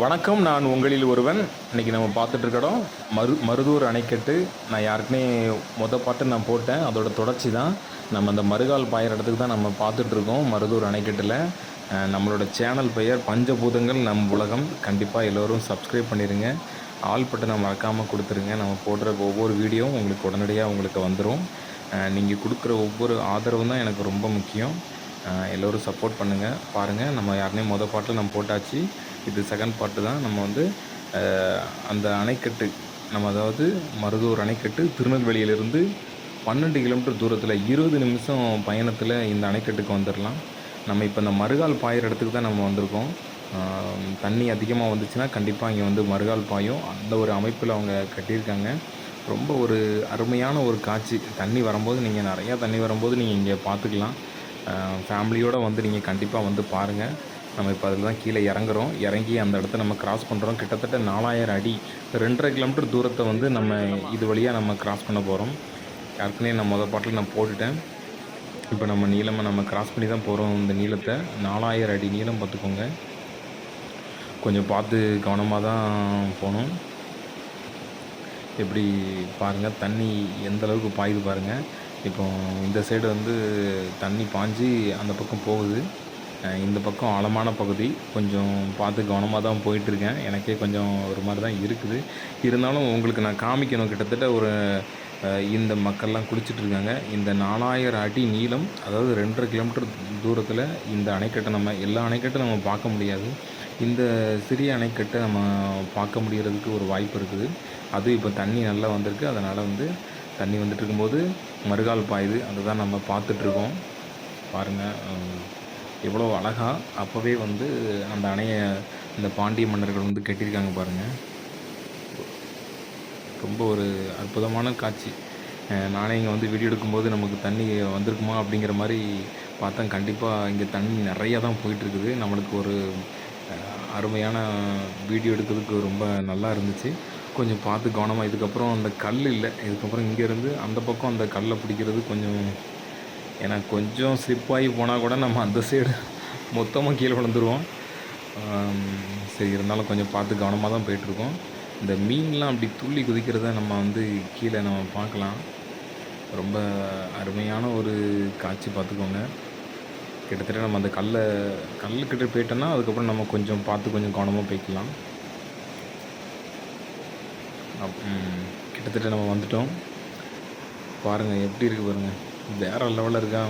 வணக்கம் நான் உங்களில் ஒருவன். இன்னைக்கு நம்ம பார்த்துட்டு மரு மருதூர் அணைக்கட்டு. நான் யாருக்குனே மொத பாட்டு நான் போட்டேன். அதோட தொடர்ச்சி தான். நம்ம அந்த மறுகால் பாயிற இடத்துக்கு தான் நம்ம பார்த்துட்ருக்கோம் மருதூர் அணைக்கட்டில். நம்மளோட சேனல் பெயர் பஞ்சபூதங்கள் நம் உலகம். கண்டிப்பாக எல்லோரும் சப்ஸ்கிரைப் பண்ணிடுங்க ஆல் பட்டனை மறக்காமல் கொடுத்துருங்க. நம்ம போடுற ஒவ்வொரு வீடியோவும் உங்களுக்கு உடனடியாக உங்களுக்கு வந்துடும் நீங்கள் கொடுக்குற ஒவ்வொரு ஆதரவும் தான் எனக்கு ரொம்ப முக்கியம். எல்லோரும் சப்போர்ட் பண்ணுங்கள் பாருங்கள் நம்ம யாருனே மொதல் பாட்டில் நம்ம போட்டாச்சு. இது செகண்ட் பாட்டு தான். நம்ம வந்து அந்த அணைக்கட்டு நம்ம அதாவது மருதூர் அணைக்கட்டு திருநெல்வேலியிலிருந்து பன்னெண்டு கிலோமீட்டர் தூரத்தில் இருபது நிமிஷம் பயணத்தில் இந்த அணைக்கட்டுக்கு வந்துடலாம் நம்ம இப்போ இந்த மறுகால் பாயிற இடத்துக்கு தான் நம்ம வந்திருக்கோம். தண்ணி அதிகமாக வந்துச்சுன்னா கண்டிப்பாக இங்கே வந்து மறுகால் பாயும். அந்த ஒரு அமைப்பில் அவங்க கட்டியிருக்காங்க. ரொம்ப ஒரு அருமையான ஒரு காட்சி. தண்ணி வரும்போது நீங்கள் நிறையா தண்ணி வரும்போது நீங்கள் இங்கே பார்த்துக்கலாம் ஃபேமிலியோடு வந்து நீங்கள் கண்டிப்பாக வந்து பாருங்கள் நம்ம இப்போ அதில் தான் கீழே இறங்குறோம். இறங்கி அந்த இடத்த நம்ம கிராஸ் பண்ணுறோம் கிட்டத்தட்ட நாலாயிரம் அடி ரெண்டரை கிலோமீட்டர் தூரத்தை வந்து நம்ம இது வழியாக நம்ம கிராஸ் பண்ண போகிறோம் ஏற்கனவே நான் மொதல் பாட்டில் நான் போட்டுட்டேன். இப்போ நம்ம நீளமாக நம்ம கிராஸ் பண்ணி தான் போகிறோம் இந்த நீளத்தை. நாலாயிரம் அடி நீளம் பார்த்துக்கோங்க. கொஞ்சம் பார்த்து கவனமாக தான் போகணும். எப்படி பாருங்கள் தண்ணி எந்த அளவுக்கு பாயுது பாருங்கள் இப்போ இந்த சைடு வந்து தண்ணி பாஞ்சு அந்த பக்கம் போகுது. இந்த பக்கம் ஆழமான பகுதி. கொஞ்சம் பார்த்து கவனமாக தான் போயிட்டுருக்கேன். எனக்கே கொஞ்சம் ஒரு மாதிரி தான் இருக்குது. இருந்தாலும் உங்களுக்கு நான் காமிக்கணும். கிட்டத்தட்ட ஒரு இந்த மக்கள்லாம் குளிச்சுட்ருக்காங்க இந்த நாலாயிரம் அடி நீளம் அதாவது ரெண்டரை கிலோமீட்டர் தூரத்தில் இந்த அணைக்கட்டை நம்ம எல்லா அணைக்கட்டும் நம்ம பார்க்க முடியாது. இந்த சிறிய அணைக்கட்டை நம்ம பார்க்க முடிகிறதுக்கு ஒரு வாய்ப்பு இருக்குது. அது இப்போ தண்ணி நல்லா வந்திருக்கு. அதனால் வந்து தண்ணி வந்துட்டு இருக்கும்போது மறுகால் பாயுது அதை தான் நம்ம பார்த்துட்ருக்கோம். பாருங்கள் எவ்வளோ அழகாக அப்போவே வந்து அந்த அணையை இந்த பாண்டிய மன்னர்கள் வந்து கட்டியிருக்காங்க பாருங்கள் ரொம்ப ஒரு அற்புதமான காட்சி. நானே இங்கே வந்து வீடியோ எடுக்கும்போது நமக்கு தண்ணி வந்திருக்குமா அப்படிங்கிற மாதிரி பார்த்தா கண்டிப்பாக இங்கே தண்ணி நிறையா தான் போயிட்டுருக்குது நம்மளுக்கு ஒரு அருமையான வீடியோ எடுக்கிறதுக்கு ரொம்ப நல்லா இருந்துச்சு. கொஞ்சம் பார்த்து கவனமாக இதுக்கப்புறம் அந்த கல் இல்லை. இதுக்கப்புறம் இங்கேருந்து அந்த பக்கம் அந்த கல்லை பிடிக்கிறது கொஞ்சம் ஏன்னா கொஞ்சம் ஸ்லிப்பாகி போனால் கூட நம்ம அந்த சைடு மொத்தமாக கீழே விழுந்துருவோம். சரி இருந்தாலும் கொஞ்சம் பார்த்து கவனமாக தான் போயிட்டுருக்கோம். இந்த மீன்லாம் அப்படி துள்ளி குதிக்கிறத நம்ம வந்து கீழே நம்ம பார்க்கலாம். ரொம்ப அருமையான ஒரு காட்சி பார்த்துக்கோங்க. கிட்டத்தட்ட நம்ம அந்த கல்லை கல்லுக்கிட்ட போயிட்டோன்னா அதுக்கப்புறம் நம்ம கொஞ்சம் பார்த்து கொஞ்சம் கவனமாக போய்க்கலாம். கிட்டத்தட்ட நம்ம வந்துட்டோம். பாருங்கள் எப்படி இருக்குது பாருங்கள் வேற லெவலில் இருக்கா?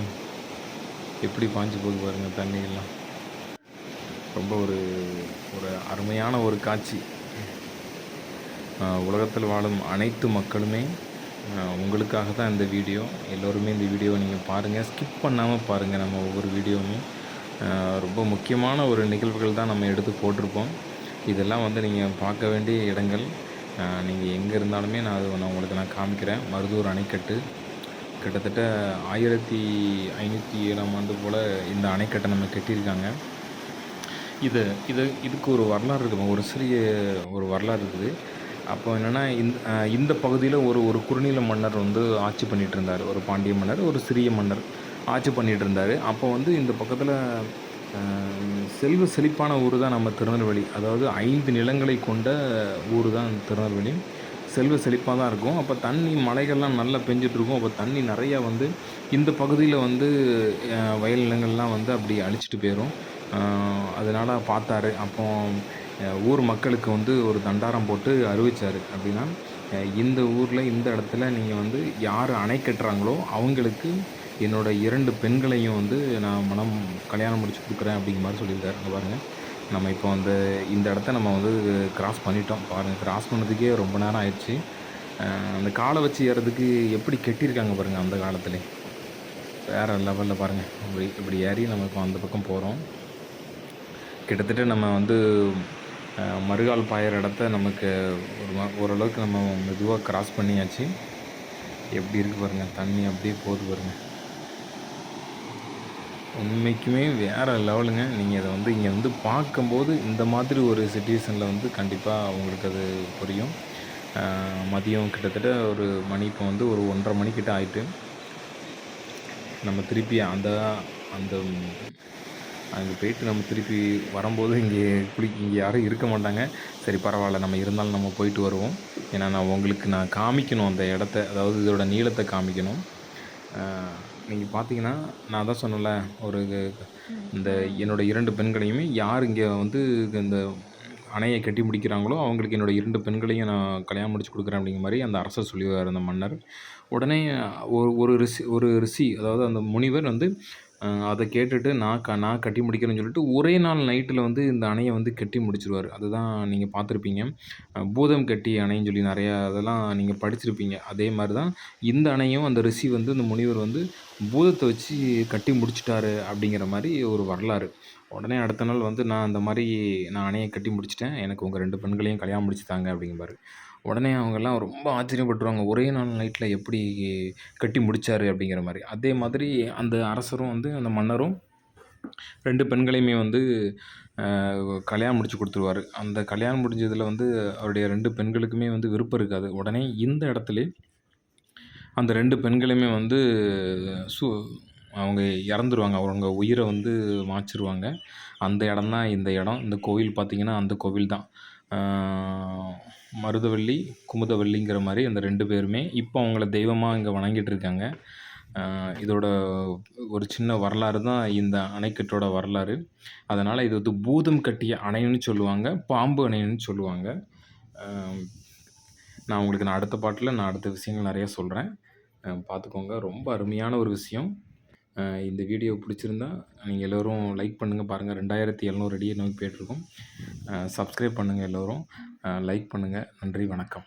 எப்படி பாஞ்சு போகுது பாருங்கள் தண்ணியெல்லாம் ரொம்ப ஒரு ஒரு அருமையான ஒரு காட்சி. உலகத்தில் வாழும் அனைத்து மக்களுமே உங்களுக்காக தான் இந்த வீடியோ. எல்லோருமே இந்த வீடியோவை நீங்கள் பாருங்கள் ஸ்கிப் பண்ணாமல் பாருங்கள் நம்ம ஒவ்வொரு வீடியோவுமே. ரொம்ப முக்கியமான ஒரு நிகழ்வுகள் தான் நம்ம எடுத்து போட்டிருப்போம். இதெல்லாம் வந்து நீங்கள் பார்க்க வேண்டிய இடங்கள். நீங்கள் எங்கே இருந்தாலுமே நான் அது நான் உங்களுக்கு நான் காமிக்கிறேன். மருதூர் அணைக்கட்டு. கிட்டத்தட்ட ஆயிரத்தி ஐநூற்றி ஏழாம் ஆண்டு போல் இந்த அணைக்கட்டை நம்ம கட்டியிருக்காங்க. இது இது இதுக்கு ஒரு வரலாறு இருக்குது ஒரு சிறிய ஒரு வரலாறு இருக்குது. அப்போ என்னென்னா இந்த இந்த பகுதியில் ஒரு ஒரு குறுநில மன்னர் வந்து ஆட்சி பண்ணிகிட்டு இருந்தார். ஒரு பாண்டிய மன்னர் ஒரு சிறிய மன்னர் ஆட்சி பண்ணிகிட்டு இருந்தார். அப்போ வந்து இந்த பக்கத்தில் செல்வ செழிப்பான ஊர் தான் நம்ம திருநெல்வேலி. அதாவது ஐந்து நிலங்களை கொண்ட ஊர் தான் திருநெல்வேலி. செல்வ செழிப்பாக தான் இருக்கும். அப்போ தண்ணி மலைகள்லாம் நல்லா பெஞ்சிட்ருக்கும் அப்போ தண்ணி நிறையா வந்து இந்த பகுதியில் வந்து வயல் நிலங்கள்லாம் வந்து அப்படி அழிச்சிட்டு போயிடும் அதனால் பார்த்தாரு. அப்போ ஊர் மக்களுக்கு வந்து ஒரு தண்டாரம் போட்டு அறிவிச்சார். அப்படின்னா இந்த ஊரில் இந்த இடத்துல நீங்கள் வந்து யார் அணை கட்டுறாங்களோ அவங்களுக்கு என்னோட இரண்டு பெண்களையும் வந்து நான் மனம் கல்யாணம் முடிச்சு கொடுக்குறேன் அப்படிங்கிற மாதிரி சொல்லியிருக்காரு. அங்கே பாருங்கள் நம்ம இப்போ அந்த இந்த இடத்த நம்ம வந்து கிராஸ் பண்ணிட்டோம். பாருங்கள் கிராஸ் பண்ணதுக்கே ரொம்ப நேரம் ஆயிடுச்சு. அந்த காலை வச்சு ஏறதுக்கு எப்படி கெட்டியிருக்காங்க பாருங்கள் அந்த காலத்தில். வேறு லெவலில் பாருங்கள் இப்படி இப்படி ஏறி நம்ம இப்போ அந்த பக்கம் போகிறோம் கிட்டத்தட்ட நம்ம வந்து மறுகால் பாயிற இடத்த நமக்கு ஒரு ஓரளவுக்கு நம்ம மெதுவாக கிராஸ் பண்ணியாச்சு. எப்படி இருக்குது பாருங்கள் தண்ணி அப்படியே போகுது பாருங்கள் உண்மைக்குமே வேறு லெவலுங்க. நீங்கள் அதை வந்து இங்கே வந்து பார்க்கும்போது இந்த மாதிரி ஒரு சுச்சுவேஷனில் வந்து கண்டிப்பாக உங்களுக்கு அது புரியும். மதியம் கிட்டத்தட்ட ஒரு மணி இப்போ வந்து ஒரு ஒன்றரை மணிக்கிட்ட ஆயிட்டு நம்ம திருப்பி அந்த அந்த அங்கே போயிட்டு நம்ம திருப்பி வரும்போது இங்கே குளி இங்கே யாரும் இருக்க மாட்டாங்க. சரி பரவாயில்ல நம்ம இருந்தாலும் நம்ம போயிட்டு வருவோம். ஏன்னா நான் உங்களுக்கு நான் காமிக்கணும் அந்த இடத்த அதாவது இதோட நீளத்தை காமிக்கணும். நீங்கள் பார்த்தீங்கன்னா நான் தான் சொன்னல ஒரு இந்த என்னோட இரண்டு பெண்களையுமே யார் இங்கே வந்து இந்த அணையை கட்டி முடிக்கிறாங்களோ அவங்களுக்கு என்னோட இரண்டு பெண்களையும் நான் கல்யாணம் முடிச்சு கொடுக்குறேன் அப்படிங்கிற மாதிரி அந்த அரசர் சொல்லிடுவார் அந்த மன்னர். உடனே ஒரு ஒரு ரிஷி ஒரு ரிஷி அதாவது அந்த முனிவர் வந்து அதை கேட்டுட்டு நான் க நான் கட்டி முடிக்கிறேன்னு சொல்லிட்டு ஒரே நாள் நைட்டில் வந்து இந்த அணையை வந்து கட்டி முடிச்சிருவார். அதுதான் நீங்கள் பார்த்துருப்பீங்க. பூதம் கட்டி அணைன்னு சொல்லி நிறையா அதெல்லாம் நீங்கள் படிச்சிருப்பீங்க. அதே மாதிரி தான் இந்த அணையும் அந்த ரிஷி வந்து இந்த முனிவர் வந்து பூதத்தை வச்சு கட்டி முடிச்சிட்டாரு அப்படிங்கிற மாதிரி ஒரு வரலாறு. உடனே அடுத்த நாள் வந்து நான் அந்த மாதிரி நான் அணையை கட்டி முடிச்சிட்டேன். எனக்கு உங்கள் ரெண்டு பெண்களையும் கல்யாணம் முடிச்சு தாங்க அப்படிங்கிறாரு உடனே அவங்கெல்லாம் ரொம்ப ஆச்சரியப்பட்டுருவாங்க. ஒரே நாள் நைட்டில் எப்படி கட்டி முடித்தார் அப்படிங்கிற மாதிரி. அதே மாதிரி அந்த அரசரும் வந்து அந்த மன்னரும் ரெண்டு பெண்களையுமே வந்து கல்யாணம் முடிச்சு கொடுத்துருவாரு. அந்த கல்யாணம் முடிஞ்சதில் வந்து அவருடைய ரெண்டு பெண்களுக்குமே வந்து விருப்பம் இருக்காது. உடனே இந்த இடத்துல அந்த ரெண்டு பெண்களையுமே வந்து சு அவங்க இறந்துருவாங்க. அவங்க உயிரை வந்து மாய்ச்சிருவாங்க அந்த இடம் தான் இந்த இடம். இந்த கோவில் பார்த்திங்கன்னா அந்த கோவில் தான். மருதவள்ளி குமுதவள்ளிங்கிற மாதிரி அந்த ரெண்டு பேருமே இப்போ அவங்கள தெய்வமாக இங்கே வணங்கிட்டு இருக்காங்க இதோட ஒரு சின்ன வரலாறு தான் இந்த அணைக்கட்டோட வரலாறு. அதனால் இது வந்து பூதம் கட்டிய அணைன்னு சொல்லுவாங்க பாம்பு அணைன்னு சொல்லுவாங்க. நான் உங்களுக்கு நான் அடுத்த பாட்டில் நான் அடுத்த விஷயங்கள் நிறையா சொல்கிறேன் பார்த்துக்கோங்க. ரொம்ப அருமையான ஒரு விஷயம். இந்த வீடியோ பிடிச்சிருந்தா நீங்கள் எல்லோரும் லைக் பண்ணுங்கள் பாருங்கள் ரெண்டாயிரத்தி எழுநூறு அடியே நோக்கி போயிட்டுருக்கோம் சப்ஸ்கிரைப் பண்ணுங்கள் எல்லோரும். லைக் பண்ணுங்கள் நன்றி வணக்கம்.